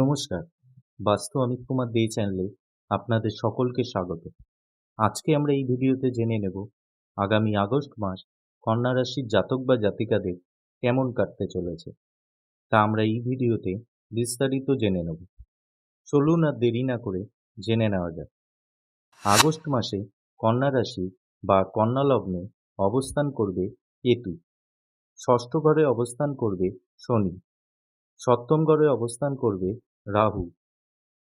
নমস্কার। বাস্তু অমিত কুমার দে চ্যানেলে আপনাদের সকলকে স্বাগত। আজকে আমরা এই ভিডিওতে জেনে নেব, আগামী আগস্ট মাস কন্যা রাশির জাতক বা জাতিকাদের কেমন কাটতে চলেছে। তা আমরা এই ভিডিওতে বিস্তারিত জেনে নেব। চলুন আর দেরি না করে জেনে নেওয়া যাক। আগস্ট মাসে কন্যা রাশি বা কন্যা লগ্নে অবস্থান করবে কেতু। ষষ্ঠ ঘরে অবস্থান করবে শনি। সপ্তম ঘরে অবস্থান করবে রাহু।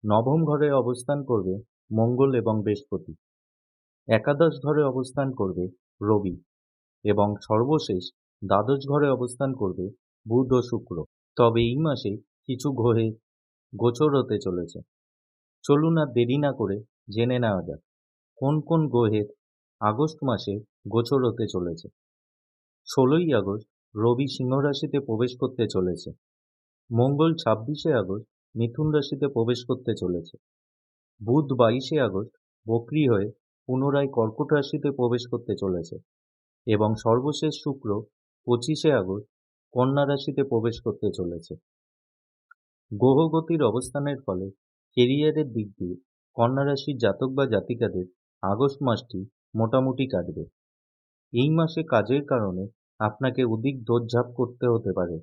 নবম ঘরে অবস্থান করবে মঙ্গল এবং বৃহস্পতি। একাদশ ঘরে অবস্থান করবে রবি এবং সর্বশেষ দ্বাদশ ঘরে অবস্থান করবে বুধ ও শুক্র। তবে এই মাসে কিছু গ্রহে গোচর হতে চলেছে। চলুন আর দেরি না করে জেনে নেওয়া যাক, কোন কোন গ্রহের আগস্ট মাসে গোচর হতে চলেছে। ষোলোই আগস্ট রবি সিংহ রাশিতে প্রবেশ করতে চলেছে। মঙ্গল ছাব্বিশে আগস্ট মিথুন রাশিতে প্রবেশ করতে চলেছে। বুধ বাইশে আগস্ট বক্রি হয়ে পুনরায় কর্কট রাশিতে প্রবেশ করতে চলেছে এবং সর্বশেষ শুক্র পঁচিশে আগস্ট কন্যা রাশিতে প্রবেশ করতে চলেছে। গ্রহগতির অবস্থানের ফলে কেরিয়ারের দিক দিয়ে কন্যা রাশির জাতক বা জাতিকাদের আগস্ট মাসটি মোটামুটি কাটবে। এই মাসে কাজের কারণে আপনাকে অধিক দৌড়ঝাঁপ করতে হতে পারে।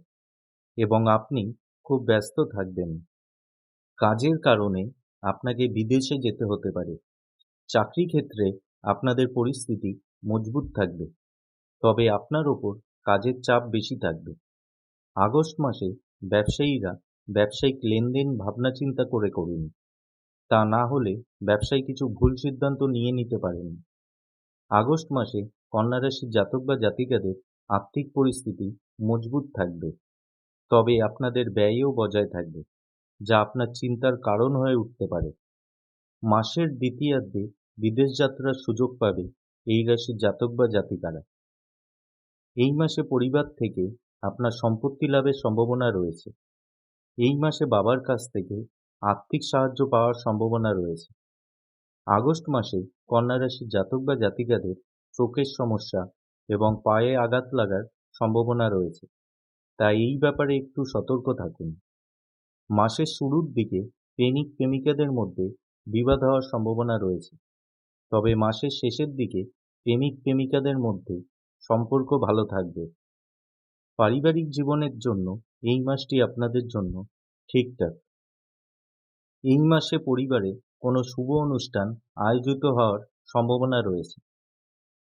এবং আপনি খুব ব্যস্ত থাকবেন। কাজের কারণে আপনাকে বিদেশে যেতে হতে পারে। চাকরি ক্ষেত্রে আপনাদের পরিস্থিতি মজবুত থাকবে। তবে আপনার ওপর কাজের চাপ বেশি থাকবে। আগস্ট মাসে ব্যবসায়ীরা ব্যবসায়িক লেনদেন ভাবনা চিন্তা করে করুন। তা না হলে ব্যবসায় কিছু ভুল সিদ্ধান্ত নিয়ে নিতে পারেন। আগস্ট মাসে কন্যা রাশির জাতক বা জাতিকাদের আর্থিক পরিস্থিতি মজবুত থাকবে। তবে আপনাদের ব্যয়ও বজায় থাকবে, যা আপনার চিন্তার কারণ হয়ে উঠতে পারে। মাসের দ্বিতীয়ার্ধে বিদেশ যাত্রার সুযোগ পাবে এই রাশির জাতক বা জাতিকারা। এই মাসে পরিবার থেকে আপনার সম্পত্তি লাভের সম্ভাবনা রয়েছে। এই মাসে বাবার কাছ থেকে আর্থিক সাহায্য পাওয়ার সম্ভাবনা রয়েছে। আগস্ট মাসে কন্যা রাশির জাতক বা জাতিকাদের চোখের সমস্যা এবং পায়ে আঘাত লাগার সম্ভাবনা রয়েছে। তাই এই ব্যাপারে একটু সতর্ক থাকুন। মাসের শুরুর দিকে প্রেমিক প্রেমিকাদের মধ্যে বিবাদ হওয়ার সম্ভাবনা রয়েছে। তবে মাসের শেষের দিকে প্রেমিক প্রেমিকাদের মধ্যে সম্পর্ক ভালো থাকবে। পারিবারিক জীবনের জন্য এই মাসটি আপনাদের জন্য ঠিকঠাক। এই মাসে পরিবারে কোনো শুভ অনুষ্ঠান আয়োজিত হওয়ার সম্ভাবনা রয়েছে।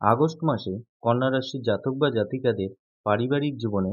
আগস্ট মাসে কন্যা রাশির জাতক বা জাতিকাদের পারিবারিক জীবনে